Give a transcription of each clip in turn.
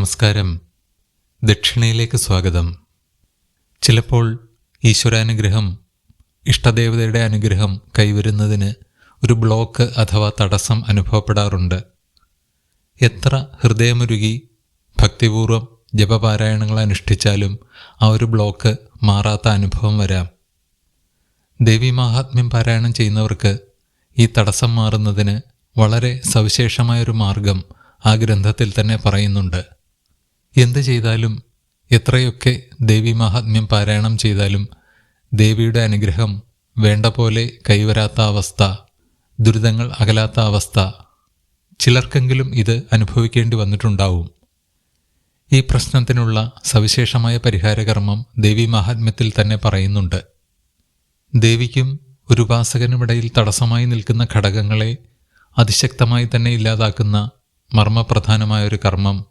നമസ്കാരം. ദക്ഷിണയിലേക്ക് സ്വാഗതം. ചിലപ്പോൾ ഈശ്വരാനുഗ്രഹം ഇഷ്ടദേവതയുടെ അനുഗ്രഹം കൈവരുന്നതിന് ഒരു ബ്ലോക്ക് അഥവാ തടസ്സം അനുഭവപ്പെടാറുണ്ട്. എത്ര ഹൃദയമുരുകി ഭക്തിപൂർവം ജപപാരായണങ്ങൾ അനുഷ്ഠിച്ചാലും ആ ഒരു ബ്ലോക്ക് മാറാത്ത അനുഭവം വരാം. ദേവി മാഹാത്മ്യം പാരായണം ചെയ്യുന്നവർക്ക് ഈ തടസ്സം മാറുന്നതിന് വളരെ സവിശേഷമായൊരു മാർഗം ആ ഗ്രന്ഥത്തിൽ തന്നെ പറയുന്നുണ്ട്. എന്ത് ചെയ്താലും എത്രയൊക്കെ ദേവി മഹാത്മ്യം പാരായണം ചെയ്താലും ദേവിയുടെ അനുഗ്രഹം വേണ്ട പോലെ കൈവരാത്ത അവസ്ഥ ദുരിതങ്ങൾ അകലാത്ത അവസ്ഥ ചിലർക്കെങ്കിലും ഇത് അനുഭവിക്കേണ്ടി വന്നിട്ടുണ്ടാവും. ഈ പ്രശ്നത്തിനുള്ള സവിശേഷമായ പരിഹാരകർമ്മം ദേവി മഹാത്മ്യത്തിൽ തന്നെ പറയുന്നുണ്ട്. ദേവിക്കും ഒരു ഉപാസകനുമിടയിൽ തടസ്സമായി നിൽക്കുന്ന ഘടകങ്ങളെ അതിശക്തമായി തന്നെ ഇല്ലാതാക്കുന്ന മർമ്മപ്രധാനമായ ഒരു കർമ്മം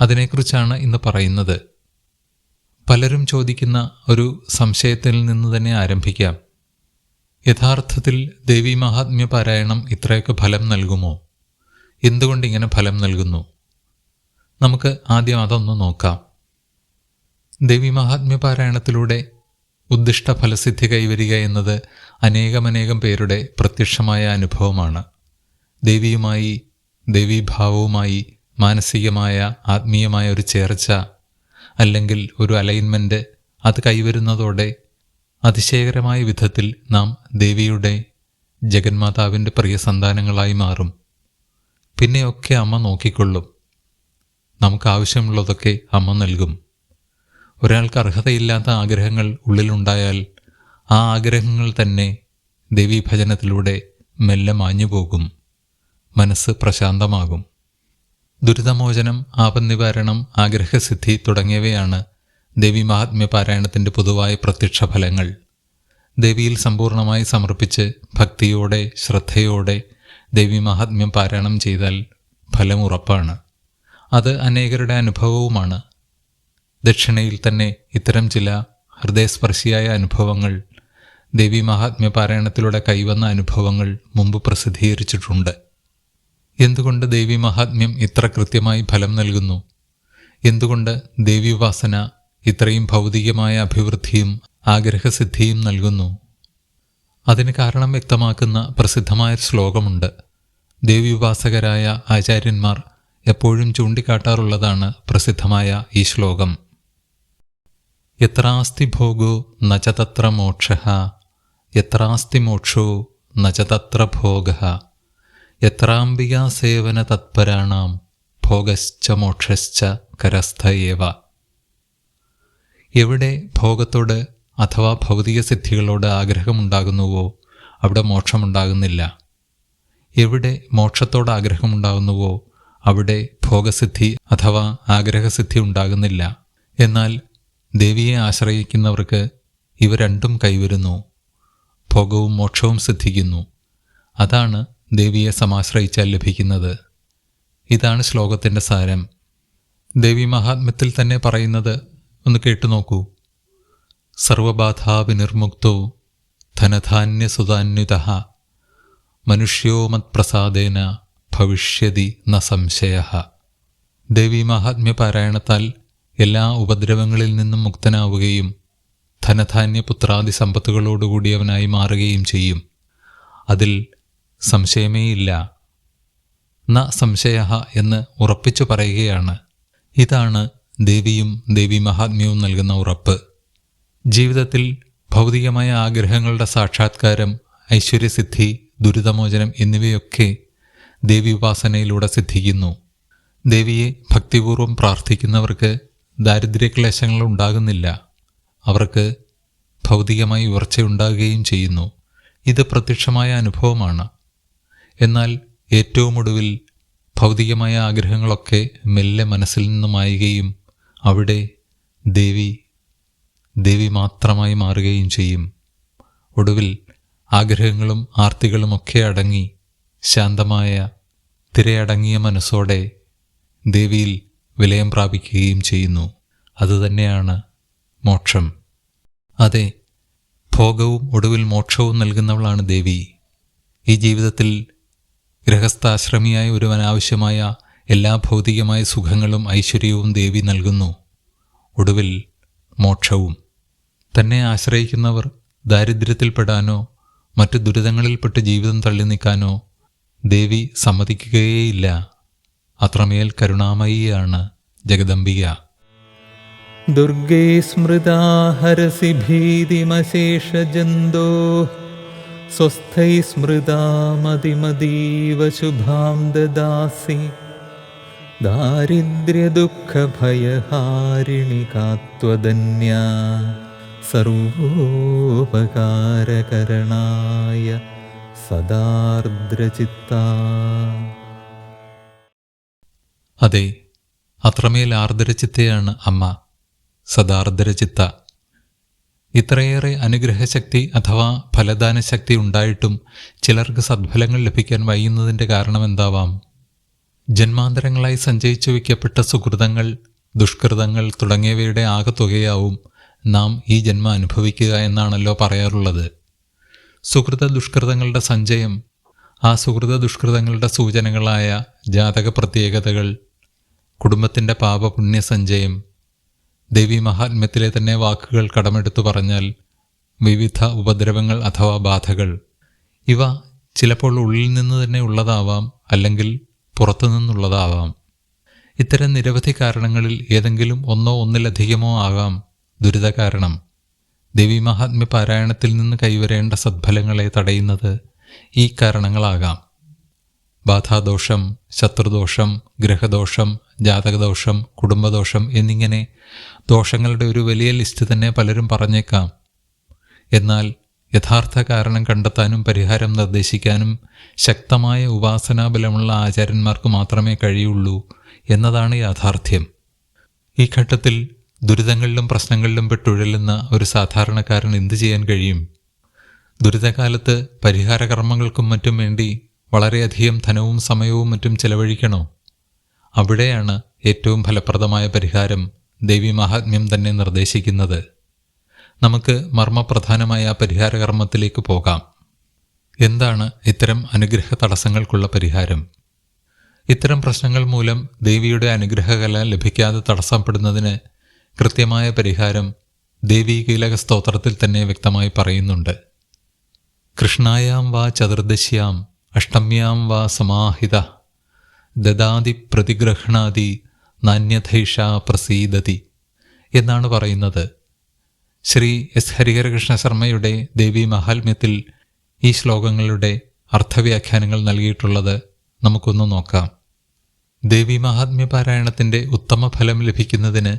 അതിനെക്കുറിച്ചാണ് ഇന്ന് പറയുന്നത്. പലരും ചോദിക്കുന്ന ഒരു സംശയത്തിൽ നിന്ന് തന്നെ ആരംഭിക്കാം. യഥാർത്ഥത്തിൽ ദേവി മഹാത്മ്യ പാരായണം ഇത്രയൊക്കെ ഫലം നൽകുമോ? എന്തുകൊണ്ട് ഇങ്ങനെ ഫലം നൽകുന്നു? നമുക്ക് ആദ്യം അതൊന്ന് നോക്കാം. ദേവി മഹാത്മ്യ പാരായണത്തിലൂടെ ഉദ്ദിഷ്ട ഫലസിദ്ധി കൈവരിക എന്നത് അനേകമനേകം പേരുടെ പ്രത്യക്ഷമായ അനുഭവമാണ്. ദേവിയുമായി ദേവീഭാവവുമായി മാനസികമായ ആത്മീയമായ ഒരു ചേർച്ച അല്ലെങ്കിൽ ഒരു അലൈൻമെന്റ് അത് കൈവരുന്നതോടെ അതിശയകരമായ വിധത്തിൽ നാം ദേവിയുടെ ജഗന്മാതാവിന്റെ പ്രിയ സന്താനങ്ങളായി മാറും. പിന്നെയൊക്കെ അമ്മ നോക്കിക്കൊള്ളും. നമുക്ക് ആവശ്യമുള്ളതൊക്കെ അമ്മ നൽകും. ഒരാൾക്ക് അർഹതയില്ലാത്ത ആഗ്രഹങ്ങൾ ഉള്ളിലുണ്ടായാൽ ആ ആഗ്രഹങ്ങൾ തന്നെ ദേവീഭജനത്തിലൂടെ മെല്ലെ മാഞ്ഞു പോകും മനസ്സ് പ്രശാന്തമാകും. ദുരിതമോചനം ആപന്നിവാരണം ആഗ്രഹസിദ്ധി തുടങ്ങിയവയാണ് ദേവി മഹാത്മ്യ പാരായണത്തിന്റെ പൊതുവായ പ്രത്യക്ഷ ഫലങ്ങൾ ദേവിയിൽ സമ്പൂർണമായി സമർപ്പിച്ച് ഭക്തിയോടെ ശ്രദ്ധയോടെ ദേവി മഹാത്മ്യം പാരായണം ചെയ്താൽ ഫലം ഉറപ്പാണ്. അത് അനേകരുടെ അനുഭവവുമാണ്. ദക്ഷിണയിൽ തന്നെ ഇത്തരം ചില ഹൃദയസ്പർശിയായ അനുഭവങ്ങൾ ദേവി മഹാത്മ്യ പാരായണത്തിലൂടെ കൈവന്ന അനുഭവങ്ങൾ മുമ്പ് പ്രസിദ്ധീകരിച്ചിട്ടുണ്ട്. എന്തുകൊണ്ട് ദേവി മഹാത്മ്യം ഇത്ര കൃത്യമായി ഫലം നൽകുന്നു? എന്തുകൊണ്ട് ദേവി ഉപാസന ഇത്രയും ഭൗതികമായ അഭിവൃദ്ധിയും ആഗ്രഹസിദ്ധിയും നൽകുന്നു? അതിന് കാരണം വ്യക്തമാക്കുന്ന പ്രസിദ്ധമായ ശ്ലോകമുണ്ട്. ദേവി ഉപാസകരായ ആചാര്യന്മാർ എപ്പോഴും ചൂണ്ടിക്കാട്ടാറുള്ളതാണ് പ്രസിദ്ധമായ ഈ ശ്ലോകം. എത്രാസ്തി ഭോഗോ നച്ചതത്ര തത്ര മോക്ഷ എത്രാസ്തി മോക്ഷോ നച തത്ര ഭോഗ യത്രാംബികാസേവന തത്പരാണാം ഭോഗശ്ച മോക്ഷശ്ച കരസ്ഥയേവ എവിടെ ഭോഗത്തോട് അഥവാ ഭൗതിക സിദ്ധികളോട് ആഗ്രഹമുണ്ടാകുന്നുവോ അവിടെ മോക്ഷമുണ്ടാകുന്നില്ല. എവിടെ മോക്ഷത്തോട് ആഗ്രഹമുണ്ടാകുന്നുവോ അവിടെ ഭോഗസിദ്ധി അഥവാ ആഗ്രഹസിദ്ധി ഉണ്ടാകുന്നില്ല. എന്നാൽ ദേവിയെ ആശ്രയിക്കുന്നവർക്ക് ഇവ രണ്ടും കൈവരുന്നു. ഭോഗവും മോക്ഷവും സിദ്ധിക്കുന്നു. അതാണ് ദേവിയെ സമാശ്രയിച്ചാൽ ലഭിക്കുന്നത്. ഇതാണ് ശ്ലോകത്തിന്റെ സാരം. ദേവി മഹാത്മ്യത്തിൽ തന്നെ പറയുന്നത് ഒന്ന് കേട്ടു നോക്കൂ സർവബാധാവിനിർമുക്തോ ധനധാന്യസുതാന്യുത. മനുഷ്യോ മത്പ്രസാദേന ഭവിഷ്യതി ന സംശയ. ദേവി മഹാത്മ്യ പാരായണത്താൽ എല്ലാ ഉപദ്രവങ്ങളിൽ നിന്നും മുക്തനാവുകയും ധനധാന്യ പുത്രാദി സമ്പത്തുകളോടുകൂടിയവനായി മാറുകയും ചെയ്യും. അതിൽ സംശയമേയില്ല ന സംശയ എന്ന് ഉറപ്പിച്ചു പറയുകയാണ്. ഇതാണ് ദേവിയും ദേവി മഹാത്മ്യവും നൽകുന്ന ഉറപ്പ്. ജീവിതത്തിൽ ഭൗതികമായ ആഗ്രഹങ്ങളുടെ സാക്ഷാത്കാരം ഐശ്വര്യസിദ്ധി ദുരിതമോചനം എന്നിവയൊക്കെ ദേവി ഉപാസനയിലൂടെ സിദ്ധിക്കുന്നു. ദേവിയെ ഭക്തിപൂർവം പ്രാർത്ഥിക്കുന്നവർക്ക് ദാരിദ്ര്യക്ലേശങ്ങൾ ഉണ്ടാകുന്നില്ല. അവർക്ക് ഭൗതികമായി ഉയർച്ചയുണ്ടാകുകയും ചെയ്യുന്നു. ഇത് പ്രത്യക്ഷമായ അനുഭവമാണ്. എന്നാൽ ഏറ്റവും ഒടുവിൽ ഭൗതികമായ ആഗ്രഹങ്ങളൊക്കെ മെല്ലെ മനസ്സിൽ നിന്ന് മായുകയും അവിടെ ദേവി ദേവി മാത്രമായി മാറുകയും ചെയ്യും. ഒടുവിൽ ആഗ്രഹങ്ങളും ആർത്തികളുമൊക്കെ അടങ്ങി ശാന്തമായ തിരയടങ്ങിയ മനസ്സോടെ ദേവിയിൽ വിലയം പ്രാപിക്കുകയും ചെയ്യുന്നു. അതുതന്നെയാണ് മോക്ഷം. അതെ ഭോഗവും ഒടുവിൽ മോക്ഷവും നൽകുന്നവളാണ് ദേവി. ഈ ജീവിതത്തിൽ ഗൃഹസ്ഥാശ്രമിയായ ഒരുവനാവശ്യമായ എല്ലാ ഭൗതികമായ സുഖങ്ങളും ഐശ്വര്യവും ദേവി നൽകുന്നു. ഒടുവിൽ മോക്ഷവും. തന്നെ ആശ്രയിക്കുന്നവർ ദാരിദ്ര്യത്തിൽപ്പെടാനോ മറ്റു ദുരിതങ്ങളിൽപ്പെട്ട് ജീവിതം തള്ളി നീക്കാനോ ദേവി സമ്മതിക്കുകയേയില്ല. അത്രമേൽ കരുണാമയിയാണ് ജഗദംബിക. ദുർഗേ സ്മൃതാഹരസി ഭീതിമശേഷജന്തോ സ്വസ്ഥൈ സ്മൃതാ ശുഭാം ദദാസി. ദാരിദ്ര്യദുഃഖഭയഹാരിണി കാത്വധന്യ സർവോപകാരകരണായ സദാർദ്രചിത്ത. അതെ അത്രമേൽ ആർദ്രചിത്തയാണ് അമ്മ സദാർദ്രചിത്ത. ഇത്രയേറെ അനുഗ്രഹശക്തി അഥവാ ഫലദാനശക്തി ഉണ്ടായിട്ടും ചിലർക്ക് സദ്ഫലങ്ങൾ ലഭിക്കാൻ വൈകുന്നതിന്റെ കാരണമെന്താവാം? ജന്മാന്തരങ്ങളായി സഞ്ചയിച്ചു വയ്ക്കപ്പെട്ട സുഹൃതങ്ങൾ ദുഷ്കൃതങ്ങൾ തുടങ്ങിയവയുടെ ആകത്തുകയാവും നാം ഈ ജന്മ അനുഭവിക്കുക എന്നാണല്ലോ പറയാറുള്ളത്. സുഹൃത ദുഷ്കൃതങ്ങളുടെ സഞ്ചയം ആ സുഹൃത ദുഷ്കൃതങ്ങളുടെ സൂചനകളായ ജാതക പ്രത്യേകതകൾ കുടുംബത്തിന്റെ പാപപുണ്യ സഞ്ചയം ദേവി മഹാത്മ്യത്തിലെ തന്നെ വാക്കുകൾ കടമെടുത്തു പറഞ്ഞാൽ വിവിധ ഉപദ്രവങ്ങൾ അഥവാ ബാധകൾ. ഇവ ചിലപ്പോൾ ഉള്ളിൽ നിന്ന് തന്നെ ഉള്ളതാവാം അല്ലെങ്കിൽ പുറത്തു നിന്നുള്ളതാവാം ഇത്തരം നിരവധി കാരണങ്ങളിൽ ഏതെങ്കിലും ഒന്നോ ഒന്നിലധികമോ ആകാം ദുരിത കാരണം ദേവി മഹാത്മ്യ പാരായണത്തിൽ നിന്ന് കൈവരേണ്ട സദ്ഫലങ്ങളെ തടയുന്നത് ഈ കാരണങ്ങളാകാം. ബാധാദോഷം ശത്രുദോഷം ഗ്രഹദോഷം ജാതകദോഷം കുടുംബദോഷം എന്നിങ്ങനെ ദോഷങ്ങളുടെ ഒരു വലിയ ലിസ്റ്റ് തന്നെ പലരും പറഞ്ഞേക്കാം. എന്നാൽ യഥാർത്ഥ കാരണം കണ്ടെത്താനും പരിഹാരം നിർദ്ദേശിക്കാനും ശക്തമായ ഉപാസനാബലമുള്ള ആചാര്യന്മാർക്ക് മാത്രമേ കഴിയുള്ളൂ എന്നതാണ് യാഥാർത്ഥ്യം. ഈ ഘട്ടത്തിൽ ദുരിതങ്ങളിലും പ്രശ്നങ്ങളിലും പെട്ടുഴലുന്ന ഒരു സാധാരണക്കാരൻ എന്തു ചെയ്യാൻ കഴിയും? ദുരിതകാലത്ത് പരിഹാരകർമ്മങ്ങൾക്കും മറ്റും വേണ്ടി വളരെയധികം ധനവും സമയവും മറ്റും ചെലവഴിക്കണോ? അവിടെയാണ് ഏറ്റവും ഫലപ്രദമായ പരിഹാരം ദേവി മഹാത്മ്യം തന്നെ നിർദ്ദേശിക്കുന്നത്. നമുക്ക് മർമ്മപ്രധാനമായ ആ പരിഹാര കർമ്മത്തിലേക്ക് പോകാം. എന്താണ് ഇത്തരം അനുഗ്രഹ തടസ്സങ്ങൾക്കുള്ള പരിഹാരം? ഇത്തരം പ്രശ്നങ്ങൾ മൂലം ദേവിയുടെ അനുഗ്രഹകല ലഭിക്കാതെ തടസ്സപ്പെടുന്നതിന് കൃത്യമായ പരിഹാരം ദേവി കീലക സ്തോത്രത്തിൽ തന്നെ വ്യക്തമായി പറയുന്നുണ്ട്. കൃഷ്ണായാം വാ ചതുർദശ്യാം അഷ്ടമ്യാം വാ സമാഹിത ദദാതി പ്രതിഗ്രഹണാതി നാന്യധൈഷ പ്രസീദതി എന്നാണ് പറയുന്നത്. ശ്രീ എസ്. ഹരിഹരകൃഷ്ണ ശർമ്മയുടെ ദേവി മഹാത്മ്യത്തിൽ ഈ ശ്ലോകങ്ങളുടെ അർത്ഥവ്യാഖ്യാനങ്ങൾ നൽകിയിട്ടുള്ളത് നമുക്കൊന്ന് നോക്കാം. ദേവി മഹാത്മ്യ പാരായണത്തിന്റെ ഉത്തമ ഫലം ലഭിക്കുന്നതിന്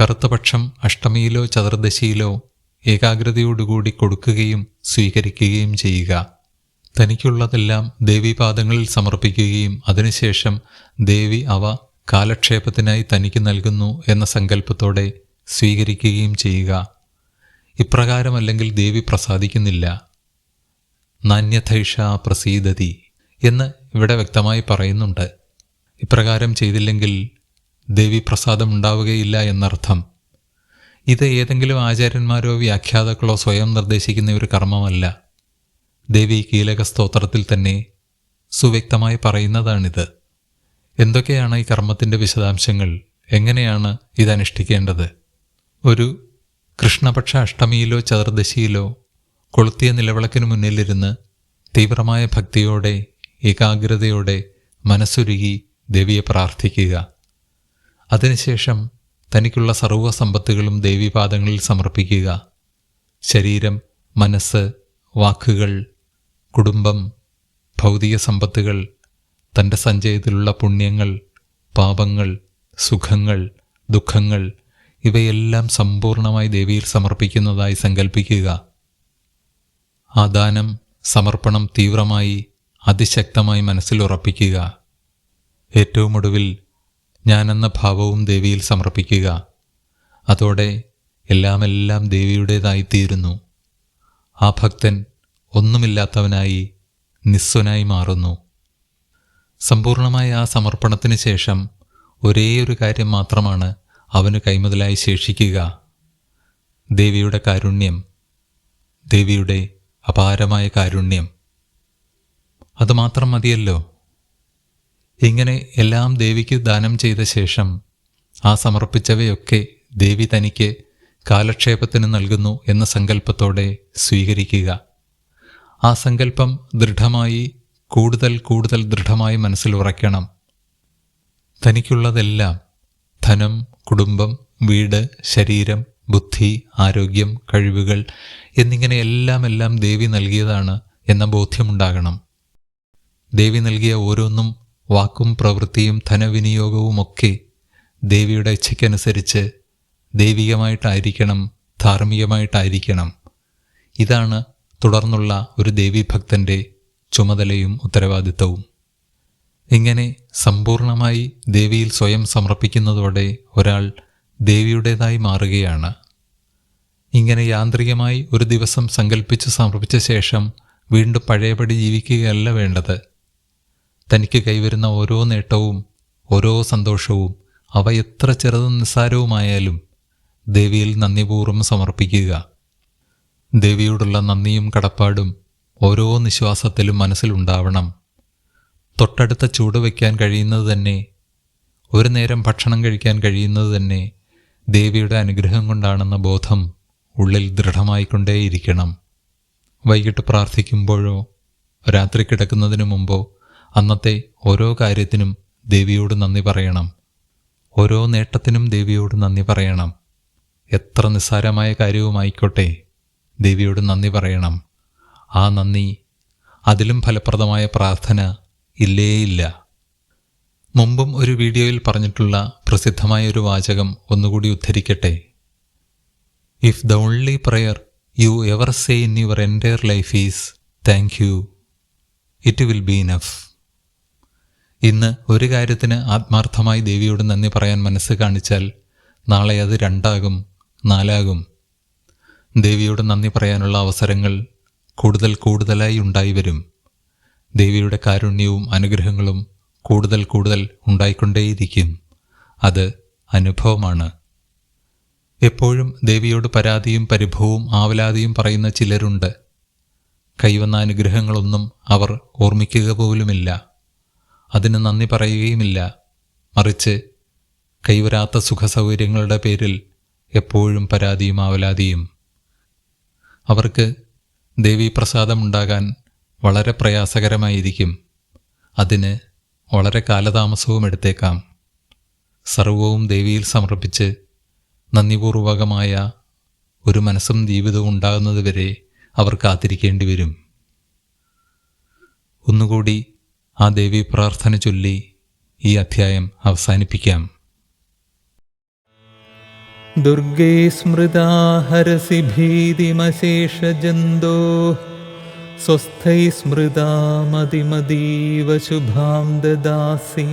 കറുത്തപക്ഷം അഷ്ടമിയിലോ ചതുർദശിയിലോ ഏകാഗ്രതയോടുകൂടി കൊടുക്കുകയും സ്വീകരിക്കുകയും ചെയ്യുക. തനിക്കുള്ളതെല്ലാം ദേവീപാദങ്ങളിൽ സമർപ്പിക്കുകയും അതിനുശേഷം ദേവി അവ കാലക്ഷേപത്തിനായി തനിക്ക് നൽകുന്നു എന്ന സങ്കല്പത്തോടെ സ്വീകരിക്കുകയും ചെയ്യുക. ഇപ്രകാരമല്ലെങ്കിൽ ദേവി പ്രസാദിക്കുന്നില്ല. നാന്യഥൈഷ പ്രസീദതി എന്ന് ഇവിടെ വ്യക്തമായി പറയുന്നുണ്ട്. ഇപ്രകാരം ചെയ്തില്ലെങ്കിൽ ദേവി പ്രസാദം ഉണ്ടാവുകയില്ല എന്നർത്ഥം. ഇത് ഏതെങ്കിലും ആചാര്യന്മാരോ വ്യാഖ്യാതാക്കളോ സ്വയം നിർദ്ദേശിക്കുന്ന ഒരു കർമ്മമല്ല. ദേവി കീലക സ്തോത്രത്തിൽ തന്നെ സുവ്യക്തമായി പറയുന്നതാണിത്. എന്തൊക്കെയാണ് ഈ കർമ്മത്തിന്റെ വിശദാംശങ്ങൾ? എങ്ങനെയാണ് ഇത് ഒരു കൃഷ്ണപക്ഷ അഷ്ടമിയിലോ ചതുർദശിയിലോ കൊളുത്തിയ നിലവിളക്കിന് മുന്നിലിരുന്ന് തീവ്രമായ ഭക്തിയോടെ ഏകാഗ്രതയോടെ മനസ്സുരുകി ദേവിയെ പ്രാർത്ഥിക്കുക. അതിനുശേഷം തനിക്കുള്ള സർവ സമ്പത്തുകളും ദേവീപാദങ്ങളിൽ സമർപ്പിക്കുക. ശരീരം മനസ്സ് വാക്കുകൾ കുടുംബം ഭൗതിക സമ്പത്തുകൾ തന്റെ സഞ്ചയത്തിലുള്ള പുണ്യങ്ങൾ പാപങ്ങൾ സുഖങ്ങൾ ദുഃഖങ്ങൾ ഇവയെല്ലാം സമ്പൂർണമായി ദേവിയിൽ സമർപ്പിക്കുന്നതായി സങ്കല്പിക്കുക ആ ദാനം സമർപ്പണം തീവ്രമായി അതിശക്തമായി മനസ്സിൽ ഉറപ്പിക്കുക. ഏറ്റവും ഒടുവിൽ ഞാനെന്ന ഭാവവും ദേവിയിൽ സമർപ്പിക്കുക. അതോടെ എല്ലാമെല്ലാം ദേവിയുടേതായിത്തീരുന്നു. ആ ഭക്തൻ ഒന്നുമില്ലാത്തവനായി നിസ്വനായി മാറുന്നു. സമ്പൂർണമായ ആ സമർപ്പണത്തിന് ശേഷം ഒരേയൊരു കാര്യം മാത്രമാണ് അവന് കൈമുതലായി ശേഷിക്കുക. ദേവിയുടെ കാരുണ്യം ദേവിയുടെ അപാരമായ കാരുണ്യം. അതുമാത്രം മതിയല്ലോ. ഇങ്ങനെ എല്ലാം ദേവിക്ക് ദാനം ചെയ്ത ശേഷം ആ സമർപ്പിച്ചവയൊക്കെ ദേവി തനിക്ക് കാലക്ഷേപത്തിന് നൽകുന്നു എന്ന സങ്കല്പത്തോടെ സ്വീകരിക്കുക. ആ സങ്കല്പം ദൃഢമായി കൂടുതൽ കൂടുതൽ ദൃഢമായി മനസ്സിൽ ഉറയ്ക്കണം. തനിക്കുള്ളതെല്ലാം ധനം കുടുംബം വീട് ശരീരം ബുദ്ധി ആരോഗ്യം കഴിവുകൾ എന്നിങ്ങനെ എല്ലാം എല്ലാം ദേവി നൽകിയതാണ് എന്ന ബോധ്യമുണ്ടാകണം. ദേവി നൽകിയ ഓരോന്നും വാക്കും പ്രവൃത്തിയും ധനവിനിയോഗവുമൊക്കെ ദേവിയുടെ ഇച്ഛയ്ക്കനുസരിച്ച് ദൈവികമായിട്ടായിരിക്കണം ധാർമ്മികമായിട്ടായിരിക്കണം. ഇതാണ് തുടർന്നുള്ള ഒരു ദേവീഭക്തന്റെ ചുമതലയും ഉത്തരവാദിത്തവും ഇങ്ങനെ സമ്പൂർണമായി ദേവിയിൽ സ്വയം സമർപ്പിക്കുന്നതോടെ ഒരാൾ ദേവിയുടേതായി മാറുകയാണ്. ഇങ്ങനെ യാന്ത്രികമായി ഒരു ദിവസം സങ്കല്പിച്ച് സമർപ്പിച്ച ശേഷം വീണ്ടും പഴയപടി ജീവിക്കുകയല്ല വേണ്ടത്. തനിക്ക് കൈവരുന്ന ഓരോ നേട്ടവും ഓരോ സന്തോഷവും അവ എത്ര ചെറുതും നിസ്സാരവുമായാലും ദേവിയിൽ നന്ദിപൂർവം സമർപ്പിക്കുക. ദേവിയോടുള്ള നന്ദിയും കടപ്പാടും ഓരോ നിശ്വാസത്തിലും മനസ്സിലുണ്ടാവണം. തൊട്ടടുത്ത ചൂട് വയ്ക്കാൻ കഴിയുന്നത് തന്നെ ഒരു നേരം ഭക്ഷണം കഴിക്കാൻ കഴിയുന്നത് തന്നെ ദേവിയുടെ അനുഗ്രഹം കൊണ്ടാണെന്ന ബോധം ഉള്ളിൽ ദൃഢമായിക്കൊണ്ടേയിരിക്കണം. വൈകിട്ട് പ്രാർത്ഥിക്കുമ്പോഴോ രാത്രി കിടക്കുന്നതിനു മുമ്പോ അന്നത്തെ ഓരോ കാര്യത്തിനും ദേവിയോട് നന്ദി പറയണം. ഓരോ നേട്ടത്തിനും ദേവിയോട് നന്ദി പറയണം. എത്ര നിസ്സാരമായ കാര്യവുമായിക്കോട്ടെ ദേവിയോട് നന്ദി പറയണം. ആ നന്ദി അതിലും ഫലപ്രദമായ പ്രാർത്ഥന ഇല്ലേയില്ല. മുമ്പും ഒരു വീഡിയോയിൽ പറഞ്ഞിട്ടുള്ള പ്രസിദ്ധമായ ഒരു വാചകം ഒന്നുകൂടി ഉദ്ധരിക്കട്ടെ. If the only prayer you ever say in your entire life is thank you it will be enough ഇന്ന് ഒരു കാര്യത്തിന് ആത്മാർത്ഥമായി ദേവിയോട് നന്ദി പറയാൻ മനസ്സ് കാണിച്ചാൽ നാളെ അത് രണ്ടാകും നാലാകും. ദേവിയോട് നന്ദി പറയാനുള്ള അവസരങ്ങൾ കൂടുതൽ കൂടുതലായി ഉണ്ടായി വരും. ദേവിയുടെ കാരുണ്യവും അനുഗ്രഹങ്ങളും കൂടുതൽ കൂടുതൽ ഉണ്ടായിക്കൊണ്ടേയിരിക്കും. അത് അനുഭവമാണ്. എപ്പോഴും ദേവിയോട് പരാതിയും പരിഭവവും ആവലാതിയും പറയുന്ന ചിലരുണ്ട്. കൈവന്ന അനുഗ്രഹങ്ങളൊന്നും അവർ ഓർമ്മിക്കുക പോലുമില്ല. അതിന് നന്ദി പറയുകയുമില്ല. മറിച്ച് കൈവരാത്ത സുഖസൗകര്യങ്ങളുടെ പേരിൽ എപ്പോഴും പരാതിയും ആവലാതിയും അവർക്ക് ദേവീപ്രസാദമുണ്ടാകാൻ വളരെ പ്രയാസകരമായിരിക്കും. അതിന് വളരെ കാലതാമസവും എടുത്തേക്കാം. സർവവും ദേവിയിൽ സമർപ്പിച്ച് നന്ദിപൂർവകമായ ഒരു മനസ്സും ജീവിതവും ഉണ്ടാകുന്നതുവരെ അവർ കാത്തിരിക്കേണ്ടി വരും. ഒന്നുകൂടി ആ ദേവി പ്രാർത്ഥന ചൊല്ലി ഈ അധ്യായം അവസാനിപ്പിക്കാം. दुर्गे स्मृता हरसि भीतिमशेषजन्तो स्वस्थै स्मृता मतिमतीव शुभां ददासि।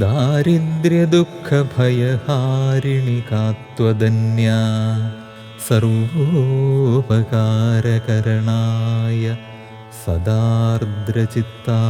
दारिद्र्यदुःखभयहारिणि का त्वदन्या सर्वोपकारकरणाय सदार्द्रचित्ता